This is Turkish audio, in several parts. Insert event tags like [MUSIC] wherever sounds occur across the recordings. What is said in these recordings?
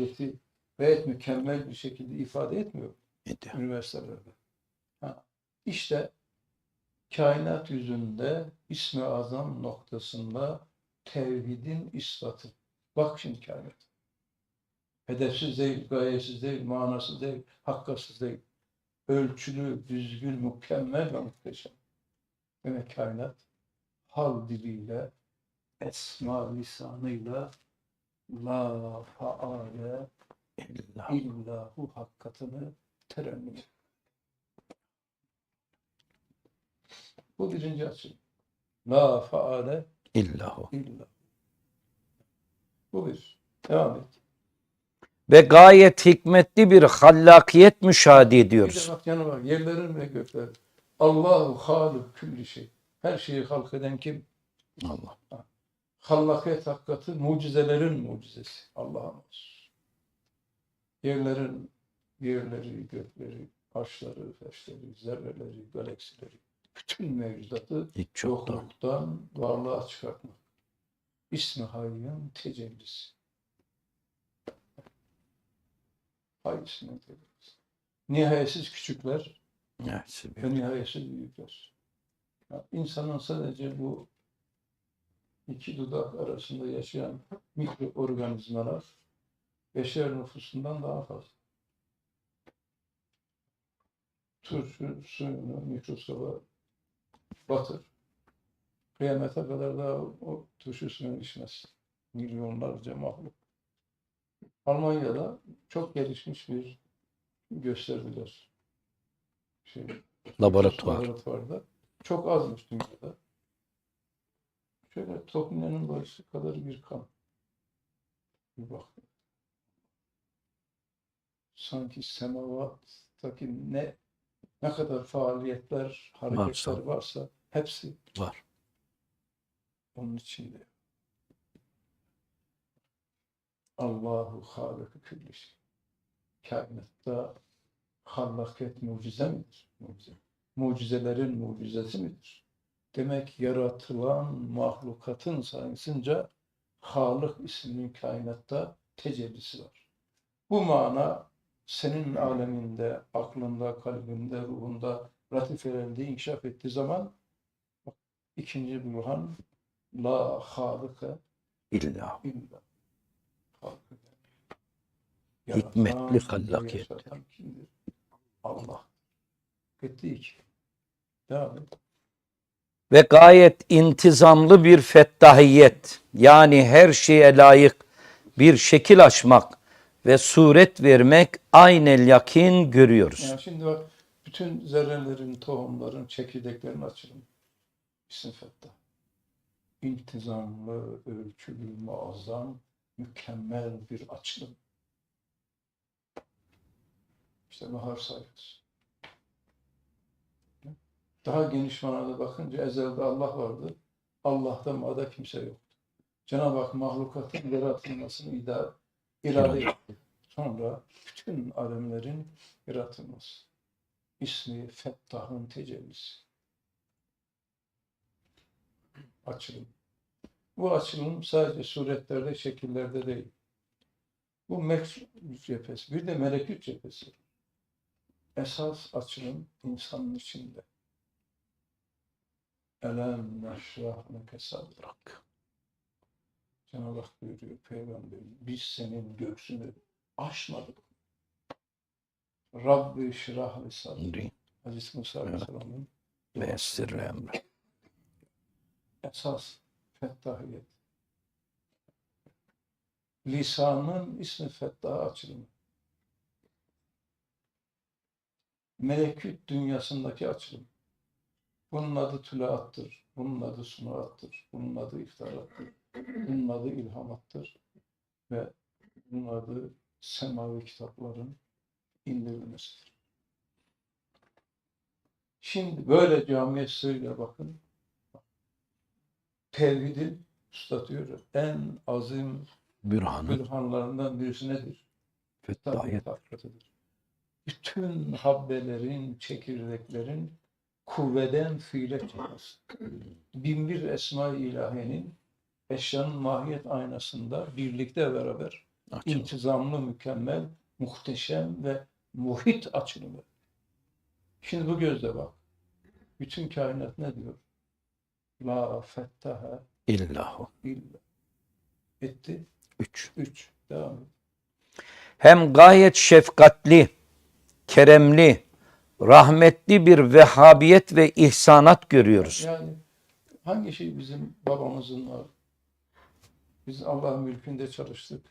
vahadeti gayet mükemmel bir şekilde ifade etmiyor Ediyor. üniversitelerde. Ha, işte kainat yüzünde ismi azam noktasında tevhidin ispatı. Bak şimdi kainat. Hedefsiz değil, gayesiz değil, manasız değil, hakkasız değil. Ölçülü, düzgün, mükemmel ve muhteşem. Demek kainat hal diliyle, esma lisanıyla la faale İlla. illahu hakkatını terennüm. Bu birinci açı. La faale İllahu. illa. Bu bir. Devam et. Ve gayet hikmetli bir hallakiyet müşahede Bir de ediyoruz. bak yanı bak. Yerlerin ve göklerin. Allahu haluk külli şey. Her şeyi halk eden kim? Allah. Hallakiyet hakikati mucizelerin mucizesi. Allah'a olsun. Yerlerin yerleri, gökleri, taşları, feşleri, zerreleri, galaksileri, bütün mevcudatı Hiç yokluktan varlığa çıkartmak. İsmi Hayy'ın tecellisi. Hay isminin tecellisi. Nihayetsiz küçükler Evet, ve nihayetsiz büyükler. Ya insanın sadece bu iki dudak arasında yaşayan mikroorganizmalar beşer nüfusundan daha fazla. Turşu suyunu mikroskoba batır. Kıyamete kadar daha o turşu suyunu içmez. Milyonlarca mahluk. Almanya'da çok gelişmiş bir gösterdiler. Şey, Laboratuvar. laboratuvarda. Çok azmış dünyada. Şöyle Topina'nın boyusu kadar bir kan. Bir bak. Sanki semavattaki ne ne kadar faaliyetler, hareketler Varsa. varsa, hepsi Var. onun içinde. Allahu halakı külli şey. Kainatta hallakiyet mucize midir? Mucize. Mucizelerin mucizesi midir? Demek yaratılan mahlukatın sayesinde Halık isminin kainatta tecellisi var. Bu mana senin aleminde, aklında, kalbinde, ruhunda ratifelerinde inkişaf ettiği zaman bak, ikinci burhan La İllahu. illa Halıka. Hikmetli kimdir? Allah. Etti iki. Devam et. Ve gayet intizamlı bir fettahiyet. Yani her şeye layık bir şekil açmak ve suret vermek aynel yakin görüyoruz. Yani şimdi bak bütün zerrelerin, tohumların, çekirdeklerin açılımı. İsim Fettah. İntizamlı, ölçülü, muazzam, mükemmel bir açılım. İşte bahar sayfası. Daha geniş manada bakınca ezelde Allah vardı. Allah'ta ma'da kimse yoktu. Cenab-ı Hak mahlukatın yaratılmasını ida, irade etti. Sonra bütün alemlerin yaratılması. İsmi Fettah'ın tecellisi. Açılım. Bu açılım sadece suretlerde, şekillerde değil. Bu mekş cephesi. Bir de melekut cephesi. Esas açılım insanın içinde. Elem neşrah leke sadrak. Cenab-ı Hak buyuruyor Peygamberim. Biz senin göğsünü aşmadık. Rabbi şirah li sadri. Aziz Musa Aleyhisselam'ın Ve essir emre. esas fettahiyet. Lisanın ismi fettah açılımı. Melekut dünyasındaki açılım. Bunun adı tülaattır. Bunun adı sunuattır. Bunun adı iftarattır. Bunun adı ilhamattır. Ve bunun adı semavi kitapların indirilmesidir. Şimdi böyle camiye sığıyla bakın. Tevhidin üstatıyor. En azim Bürhanı. bürhanlarından birisi nedir? Fettahiyet. Bütün habbelerin, çekirdeklerin kuvveden fiile çıkması. Binbir esma-i ilahiyenin eşyanın mahiyet aynasında birlikte beraber Açılım. intizamlı, mükemmel, muhteşem ve muhit açılımı. Şimdi bu gözle bak. Bütün kainat ne diyor? La fettaha İllahu. illa. Etti. Üç. Üç. Devam et. Hem gayet şefkatli, keremli, rahmetli bir vehhabiyet ve ihsanat görüyoruz. Yani hangi şey bizim babamızın var? Biz Allah'ın mülkünde çalıştık.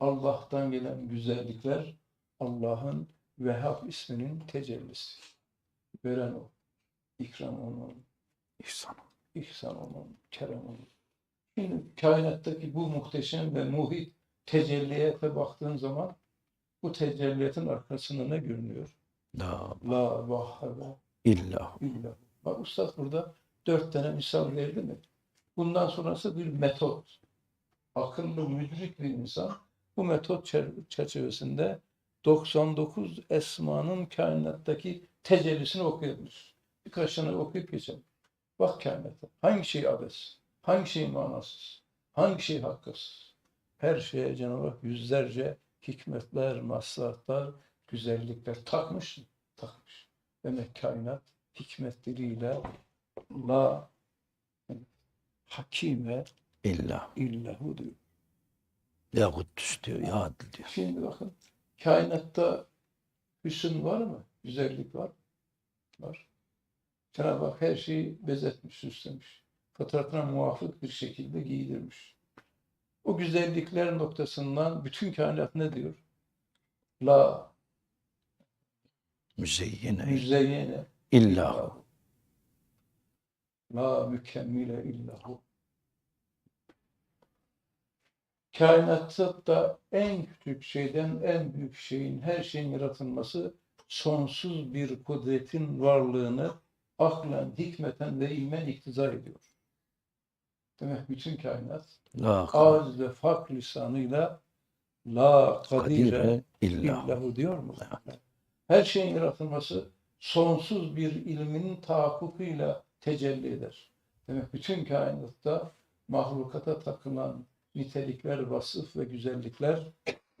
Allah'tan gelen güzellikler Allah'ın Vehhab isminin tecellisi. Veren o. İkram onun. İhsan. ihsan onun, kerem onun. Şimdi kainattaki bu muhteşem ve muhit tecelliyete baktığın zaman bu tecelliyetin arkasında ne görünüyor? La La vahhebe illahu. illa. Bak Ustad burada dört tane misal verdi mi? Bundan sonrası bir metot. Akıllı, müdrik bir insan bu metot çer- çerçevesinde 99 esmanın kainattaki tecellisini okuyabilir. Birkaç tane okuyup geçelim. Bak kainata. Hangi şey abes? Hangi şey manasız? Hangi şey hakkasız? Her şeye Cenab-ı Hak yüzlerce hikmetler, maslahatlar, güzellikler takmış mı? Takmış. Demek kainat hikmetleriyle la hakime İllahu. illahu diyor. Ya Kuddüs diyor, ya Adil diyor. Şimdi bakın kainatta hüsn var mı? Güzellik var mı? Var. Cenab-ı Hak her şeyi bezetmiş, süslemiş. Fıtratına muvafık bir şekilde giydirmiş. O güzellikler noktasından bütün kainat ne diyor? La Müzeyyine müzeyyene illahu. La mükemmile illahu. Kainatta da en küçük şeyden en büyük şeyin, her şeyin yaratılması sonsuz bir kudretin varlığını aklen, hikmeten ve ilmen iktiza ediyor. Demek bütün kainat La ağız ve fak lisanıyla la kadire illahu. illahu diyor mu? Her şeyin yaratılması sonsuz bir ilminin tahakkukuyla tecelli eder. Demek bütün kainatta mahlukata takılan nitelikler, vasıf ve güzellikler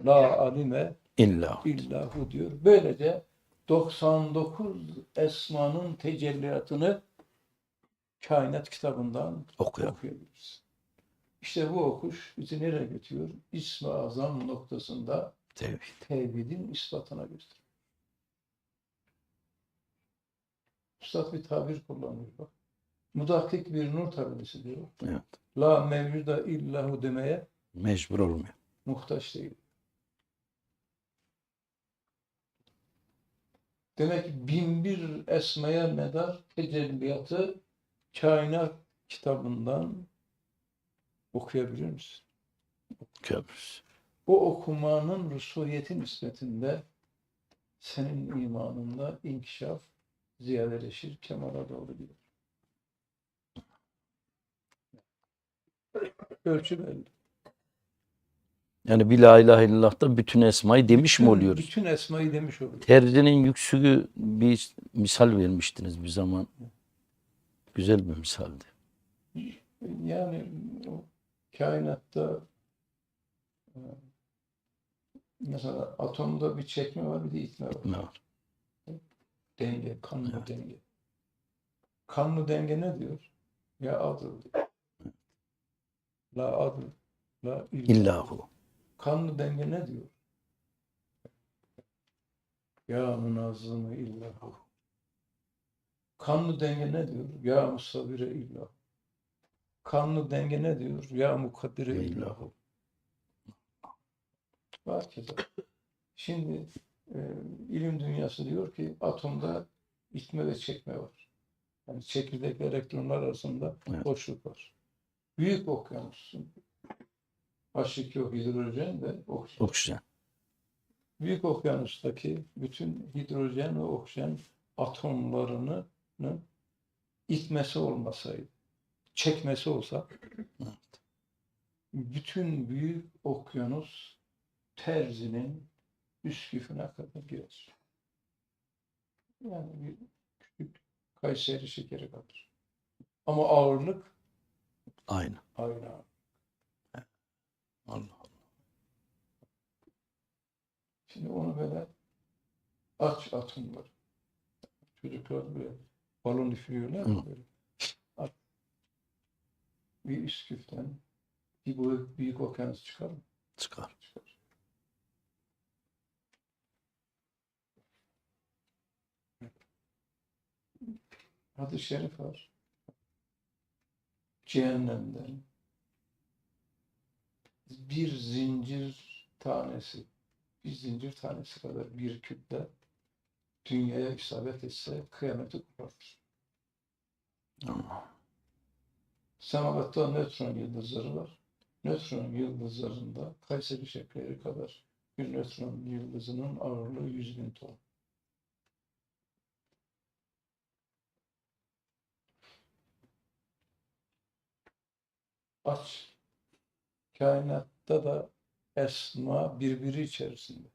la alime İllahu. illahu diyor. Böylece 99 esmanın tecelliyatını kainat kitabından Okuyalım. okuyabiliriz. İşte bu okuş bizi nereye götürüyor? İsmi azam noktasında Tevhid. tevhidin ispatına götürüyor. Üstad bir tabir kullanıyor bak. Mudakkik bir nur tabirisi diyor. Evet. La mevcuda illahu demeye Mecbur olmuyor. muhtaç değil. Demek ki bin bir esmeye medar tecelliyatı kainat kitabından okuyabilir misin? Köprüs. O okumanın rusuhiyeti nispetinde senin imanında inkişaf ziyadeleşir, kemala doğru gider. Ölçü belli. Yani bir la ilahe illallah'ta bütün esmayı demiş mi Bütün- oluyoruz? Bütün esmayı demiş oluyor. Terzinin yüksüğü bir misal vermiştiniz bir zaman. Güzel bir misaldi. Yani o kainatta e, mesela atomda bir çekme var bir de itme var. Ne var? Denge, kanlı Evet. denge. Kanlı denge ne diyor? Ya adıl diyor. La adıl, la illah. İllahu. Kanlı denge ne diyor? Ya münazzımı illahu. Kanlı denge ne diyor? Ya musavvire illahu. Kanlı denge ne diyor? Ya mukaddire illahu. Var keza. Şimdi e, ilim dünyası diyor ki atomda itme ve çekme var. Yani çekirdek ve elektronlar arasında Evet. boşluk var. Büyük okyanus. H2O hidrojen ve oksijen. Oksijen. Büyük okyanustaki bütün hidrojen ve oksijen atomlarının itmesi olmasaydı, çekmesi olsa Evet. bütün büyük okyanus terzinin üsküfüne kadar girer. Yani bir küçük Kayseri şekeri kalır. Ama ağırlık Aynı. aynı ağırlık. Allah Allah. Şimdi onu böyle aç atımlar. Çocuklar böyle balon üflüyorlar. Böyle. At. Bir üsküften bir büyük, büyük okyanus çıkar mı? Çıkar. Çıkar. Hadis-i şerif var. Cehennemden bir zincir tanesi, bir zincir tanesi kadar bir kütle dünyaya isabet etse kıyameti kopartır. Allah. Semavatta nötron yıldızları var. Nötron yıldızlarında Kayseri şekeri kadar bir nötron yıldızının ağırlığı 100 bin ton. Aç. Kainatta da esma birbiri içerisinde.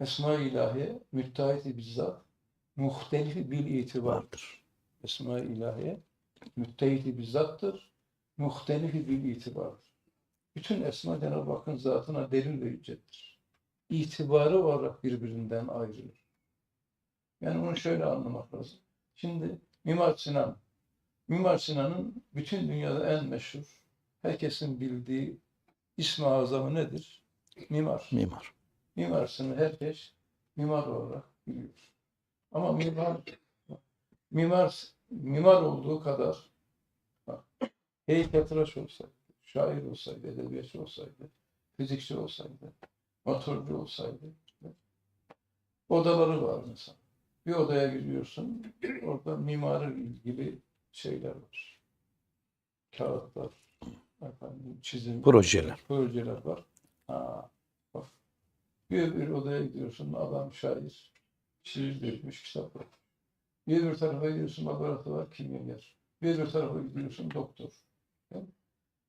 Esma-i ilahiye müttahit bizzat muhtelifi bil itibar. Vardır. Esma-i ilahiye müttehidi bizzattır, muhtelifi bil itibardır. Bütün esma Cenab-ı Hakk'ın zatına delil ve hüccettir. İtibarı olarak birbirinden ayrılır. Yani onu şöyle anlamak lazım. Şimdi Mimar Sinan, Mimar Sinan'ın bütün dünyada en meşhur, herkesin bildiği ismi azamı nedir? Mimar. Mimar. Mimar Sinan herkes mimar olarak biliyor. Ama mimar mimar mimar olduğu kadar heykeltıraş olsaydı, şair olsaydı, edebiyatçı olsaydı, fizikçi olsaydı, motorcu olsaydı, odaları var mesela. Bir odaya giriyorsun, orada mimarı ilgili şeyler var. Kağıtlar, efendim, çizim, Projeler. projeler var. Ha, bak. Bir öbür odaya gidiyorsun, adam şair, şiir dökmüş, kitap var. Bir öbür tarafa gidiyorsun, laboratuvar, kimyager. Bir öbür tarafa gidiyorsun, doktor. Yani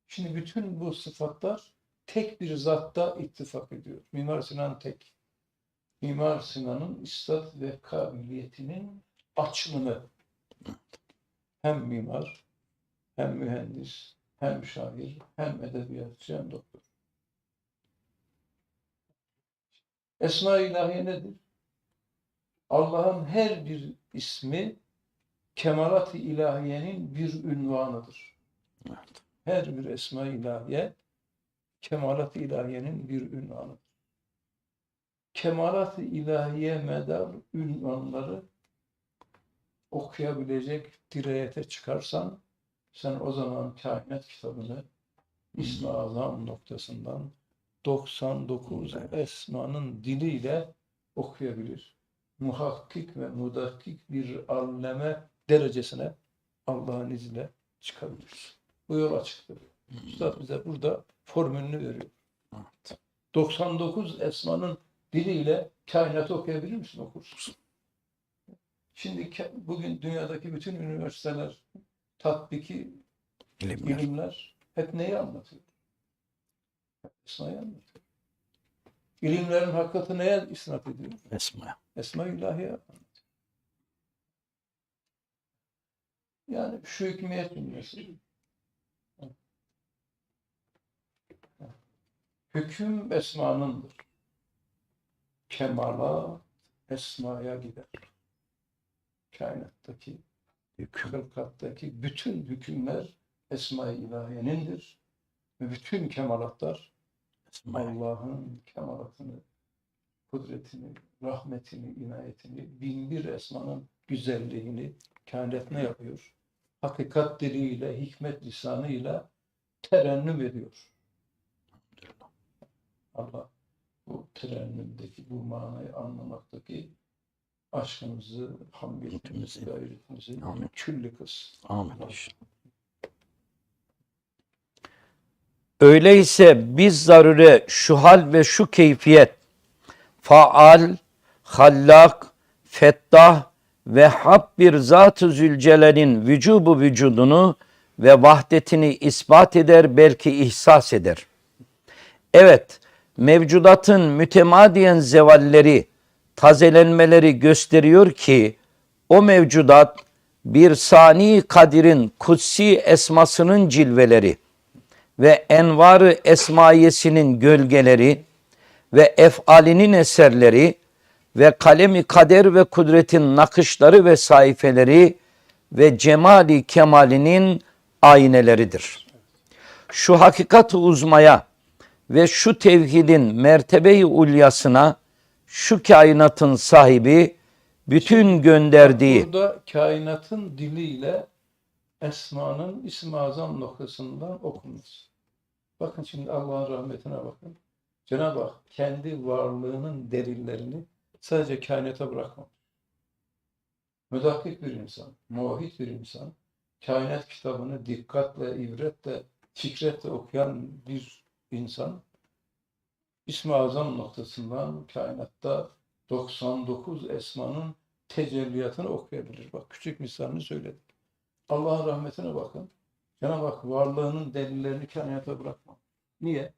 Şimdi bütün bu sıfatlar tek bir zatta ittifak ediyor. Mimar Sinan tek. Mimar Sinan'ın istat ve kabiliyetinin açımını hem mimar, hem mühendis, hem şair, hem edebiyatçı, hem doktor. Esma-i İlahiye nedir? Allah'ın her bir ismi kemalat-ı ilahiyenin bir ünvanıdır. Evet. Her bir esma-i ilahiye kemalat-ı ilahiyenin bir ünvanıdır. Kemalat-ı ilahiye medar ünvanları okuyabilecek dirayete çıkarsan sen o zaman kainat kitabını İsmi Azam noktasından 99 esmanın diliyle okuyabilir. Muhakkik ve mudakkik bir alleme derecesine Allah'ın izniyle çıkabilir. Bu yol açıktır. Üstad bize burada formülünü veriyor. Evet. 99 esmanın diliyle kainatı okuyabilir misin? Okursun. Şimdi bugün dünyadaki bütün üniversiteler tatbiki İlimler. ilimler hep neyi anlatıyor? Esma'yı anlatıyor. İlimlerin hakikati neye isnat ediyor? Esma. Esma-i ilahiye anlatıyor. Yani şu hükmiyet cümlesi. Hüküm esmanındır. Kemala esmaya gider. Kainattaki, hılkattaki bütün hükümler esma-i ilahiyenindir. Ve bütün kemalatlar. Allah'ın kemalatını, kudretini, rahmetini, inayetini, bin bir esmanın güzelliğini kainat ne yapıyor? Hakikat diliyle, hikmet lisanıyla terennüm ediyor. Allah bu terennümdeki, bu manayı anlamaktaki aşkımızı, hamiyetimizi, gayretimizi Amin. külli kız. Amin. Öyleyse biz zarure şu hal ve şu keyfiyet faal, hallak, fettah ve hab bir zat-ı zülcelal'in vücubu vücudunu ve vahdetini ispat eder belki ihsas eder. Evet, mevcudatın mütemadiyen zevalleri, tazelenmeleri gösteriyor ki o mevcudat bir sani kadirin kutsi esmasının cilveleri ve envarı esmaiyesinin gölgeleri ve efalinin eserleri ve kalemi kader ve kudretin nakışları ve sayfeleri ve cemali kemalinin ayneleridir. Şu hakikat uzmaya ve şu tevhidin mertebe-i ulyasına şu kainatın sahibi bütün gönderdiği Burada kainatın diliyle Esma'nın İsmi Azam noktasından okunması. Bakın şimdi Allah'ın rahmetine bakın. Cenab-ı Hak kendi varlığının delillerini sadece kainata bırakmamış. Müdakik bir insan, muvahhid bir insan, kainat kitabını dikkatle, ibretle, fikretle okuyan bir insan, İsmi Azam noktasından kainatta 99 esmanın tecelliyatını okuyabilir. Bak küçük misalini söyledim. Allah'ın rahmetine bakın. Cenab-ı Hak varlığının delillerini kainata bırakma. Niye?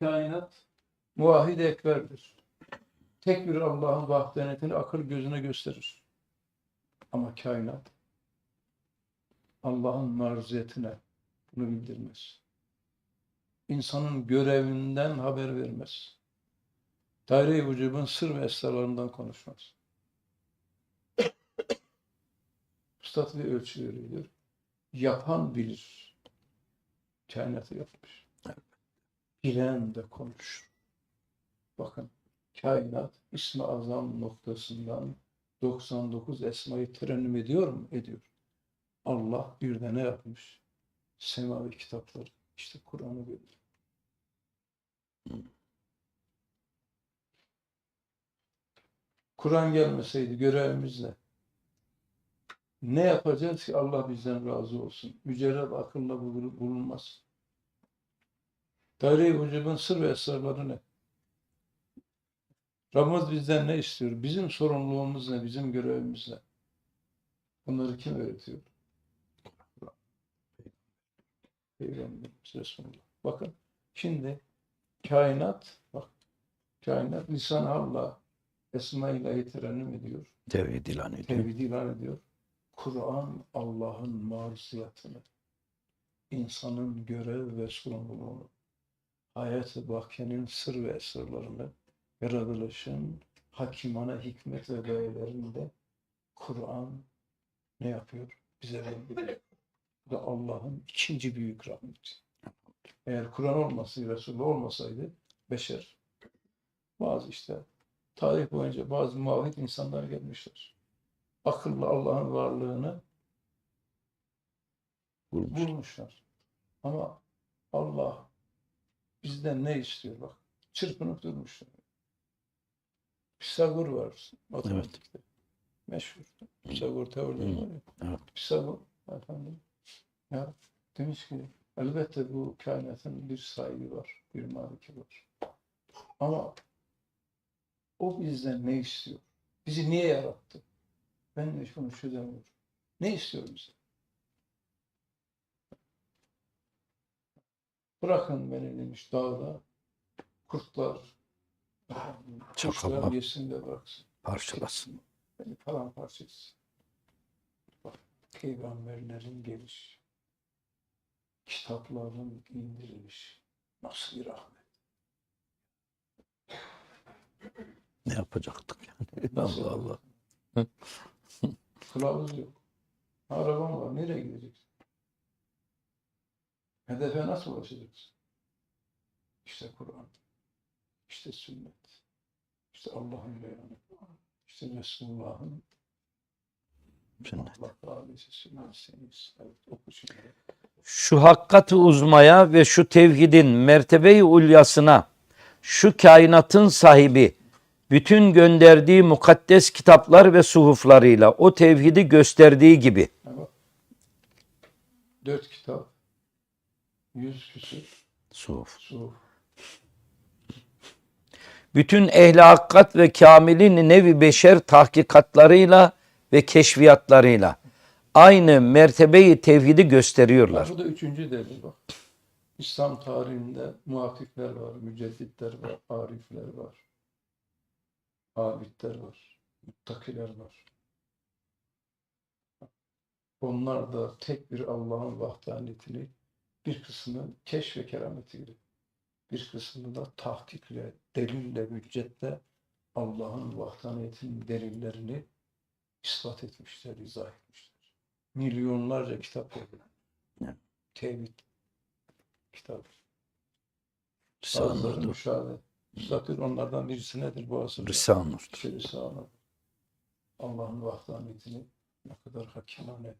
Kainat muvahhid ekberdir. Tek bir Allah'ın vahdaniyetini akıl gözüne gösterir. Ama kainat Allah'ın maruziyetine bunu bildirmez. İnsanın görevinden haber vermez. Daire-i vücubun sır ve esrarlarından konuşmaz. Üstad bir ölçü veriyor. Yapan bilir. Kainatı yapmış. Bilen de konuşur. Bakın kainat ismi azam noktasından 99 esmayı terennüm ediyor mu? Ediyor. Allah bir de ne yapmış? Semavi kitapları. İşte Kur'an'ı veriyor. Kur'an gelmeseydi görevimiz ne? Ne yapacağız ki Allah bizden razı olsun? Mücerred akılla bulun- bulunmaz. Daire-i vücudun sır ve esrarları ne? Rabbimiz bizden ne istiyor? Bizim sorumluluğumuz ne? Bizim görevimiz ne? Bunları kim öğretiyor? Peygamberimiz Resulullah. Bakın şimdi kainat bak kainat lisan Allah Esma ilahi terennüm ediyor. tevhid ilan ediyor. Tevhid ilan ediyor. Kur'an Allah'ın maruziyatını, insanın görev ve sorumluluğunu, hayat-ı bakiyenin sır ve esrarlarını, yaratılışın hakimane hikmet ve gayelerini de Kur'an ne yapıyor? Bize bildiriyor. Bu da Allah'ın ikinci büyük rahmeti. Eğer Kur'an olmasaydı, Resulullah olmasaydı beşer bazı işte tarih boyunca bazı muvahhid insanlar gelmişler. Akılla Allah'ın varlığını Bulmuş. bulmuşlar. Ama Allah bizden ne istiyor bak. Çırpınıp durmuşlar. Pisagor var matematikte. Meşhur. Pisagor teorileri var ya. Evet. Pisagor efendim. Ya demiş ki elbette bu kainatın bir sahibi var. Bir maliki var. Ama o bizden ne istiyor? Bizi niye yarattı? Ben de şunu çözemiyorum. Ne istiyor bizden? Bırakın beni demiş dağda. Kurtlar, kuşlar yesin de bıraksın. Parçalasın. Beni paramparça etsin. Bak, peygamberlerin geliş, kitapların indiriliş. Nasıl bir rahmet. Ne yapacaktık yani? [LAUGHS] Allah Allah. [LAUGHS] Kılavuz yok. Araban var. Nereye gideceksin? Hedefe nasıl ulaşacaksın? İşte Kur'an. İşte sünnet. İşte Allah'ın beyanı. İşte Resulullah'ın Sünnet. Allah Aleyhisselatü sünnetseniz. Evet, oku şimdi. Şu hakkatı uzmaya ve şu tevhidin mertebe-i ulyasına, şu kainatın sahibi, bütün gönderdiği mukaddes kitaplar ve suhuflarıyla o tevhidi gösterdiği gibi. Dört kitap. Yüz küsür suhuf. suhuf. bütün ehli hakkat ve kamilin nevi beşer tahkikatlarıyla ve keşfiyatlarıyla aynı mertebeyi tevhidi gösteriyorlar. Bu da üçüncü delil bak. İslam tarihinde muhakkikler var, mücedditler var, arifler var. Abidler var, muttakiler var. Onlar da tek bir Allah'ın vahdaniyetini Bir kısmı keşf ve kerametiyle, bir kısmını da tahkikle, delille, hüccetle Allah'ın vahdaniyetinin delillerini ispat etmişler, izah etmişler. Milyonlarca kitap yazdılar. Evet. Tevhid kitabı. Risale-i Bazıları Nur'dur. müşahede. Müstakil onlardan birisi nedir bu asırda? Risale-i Nur'dur. İşte Risale. Allah'ın vahdaniyetini ne kadar hakimane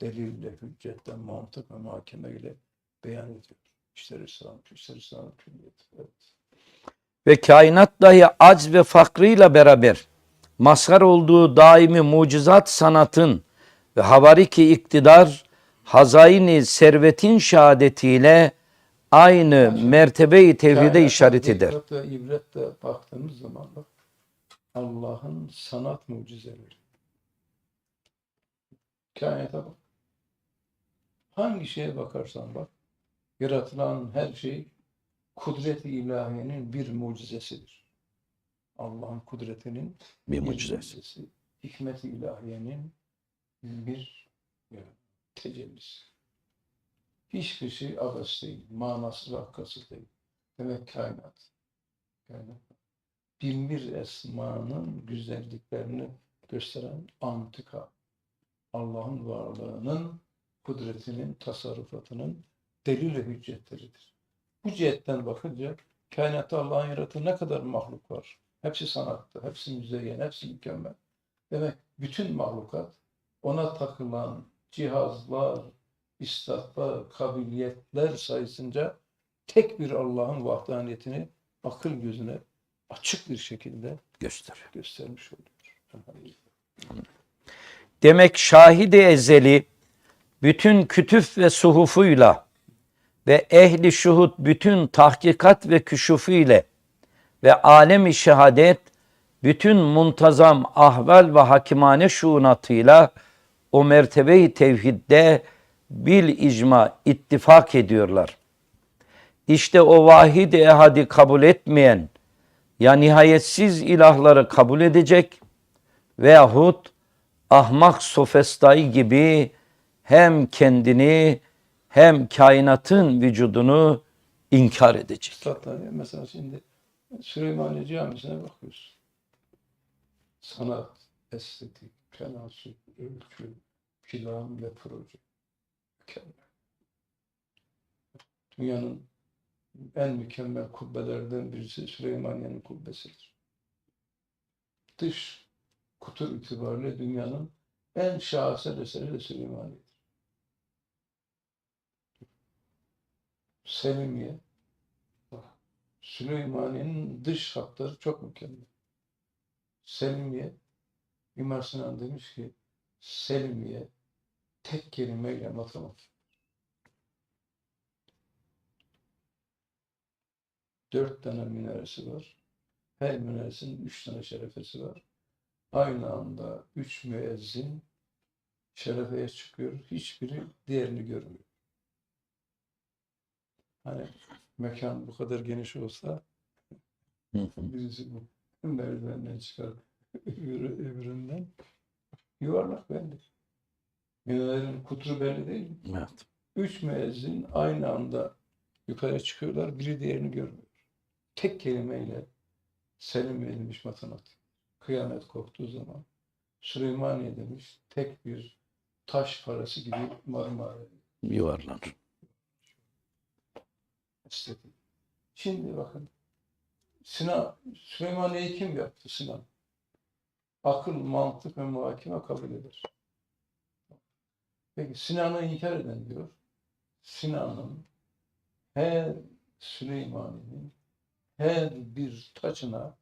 delille, hüccetle, mantık ve muhakeme ile beyan ediyor. İşte Risale, işte külliyeti. Evet. ve kainat dahi acz ve fakrıyla beraber mazhar olduğu daimi mucizat sanatın havariki iktidar hazaini servetin şehadetiyle aynı mertebeyi tevhide işaret eder. ibretle baktığımız zaman bak Allah'ın sanat mucizeleri. Kainata bak. Hangi şeye bakarsan bak yaratılan her şey kudret-i ilahiyenin bir mucizesidir. Allah'ın kudretinin Bir bir mucizesi. mucizesi. Hikmet-i ilahiyenin bir tecellisi. Hiçbir şey abes değil, manasız hakkası değil. Demek kainat. Kainat. Bin bir esmanın güzelliklerini gösteren antika. Allah'ın varlığının, kudretinin, tasarrufatının delil ve hüccetleridir. Bu cihetten bakınca kainatta Allah'ın yarattığı ne kadar mahluk var. Hepsi sanatta, hepsi müzeyyen, hepsi mükemmel. Demek bütün mahlukat ona takılan cihazlar, istatlar, kabiliyetler sayısınca tek bir Allah'ın vahdaniyetini akıl gözüne açık bir şekilde Gösteriyor. göstermiş oluyor. Demek şahidi ezeli bütün kütüf ve suhufuyla ve ehli şuhud bütün tahkikat ve küşufuyla ve alemi şehadet bütün muntazam ahval ve hakimane şuunatıyla o mertebeyi tevhidde bil icma ittifak ediyorlar. İşte o vahid ehadi kabul etmeyen ya nihayetsiz ilahları kabul edecek veyahut ahmak sofistayı gibi hem kendini hem kainatın vücudunu inkar edecek. Mesela şimdi Süleymaniye Camisi'ne bakıyorsun. Sanat, estetik, tenasüp, ölçü, plan ve proje. Mükemmel. Dünyanın en mükemmel kubbelerden birisi Süleymaniye'nin kubbesidir. Dış kutur itibariyle dünyanın en şaheser eseri de Süleymaniye'dir. Selimiye, Süleymaniye'nin dış hatları çok mükemmel. Selimiye, Mimar Sinan demiş ki Selimiye tek kelimeyle matematik. Dört tane minaresi var. Her minaresinin üç tane şerefesi var. Aynı anda üç müezzin şerefeye çıkıyor. Hiçbiri diğerini görmüyor. Hani mekan bu kadar geniş olsa birisi bu merdivenden çıkar [LAUGHS] öbürü öbüründen yuvarlak belli. Minarelerin kutru belli değil mi? Evet. Üç müezzin aynı anda yukarı çıkıyorlar. Biri diğerini görmüyor. Tek kelimeyle Selim verilmiş matematik. Kıyamet koptuğu zaman Süleymaniye demiş tek bir taş parası gibi Marmara Yuvarlanır. estetik. Şimdi bakın Sinan, Süleymaniye'yi kim yaptı Sinan? Akıl, mantık ve muhakeme kabul eder. Peki Sinan'ı inkar eden diyor. Sinan'ın her Süleymaniye'nin her bir taçına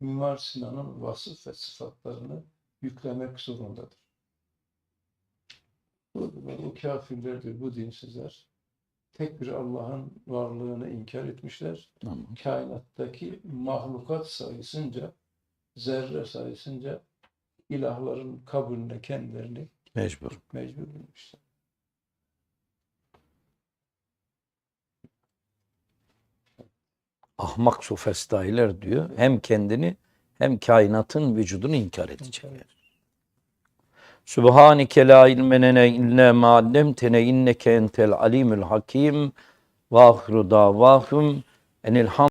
Mimar Sinan'ın vasıf ve sıfatlarını yüklemek zorundadır. Bu, bu kafirlerdir, bu dinsizler. Tek bir Allah'ın varlığını inkar etmişler. Tamam. Kainattaki mahlukat sayısınca, zerre sayısınca ilahların kabulüne kendilerini Mecbur. mecbur bulmuşlar. Ahmak sofistailer diyor. Hem kendini hem kainatın vücudunu inkar edecekler. Subhaneke la ilme lene illa ma allamtene inneke entel alimul hakim. Ve ahru davahum enil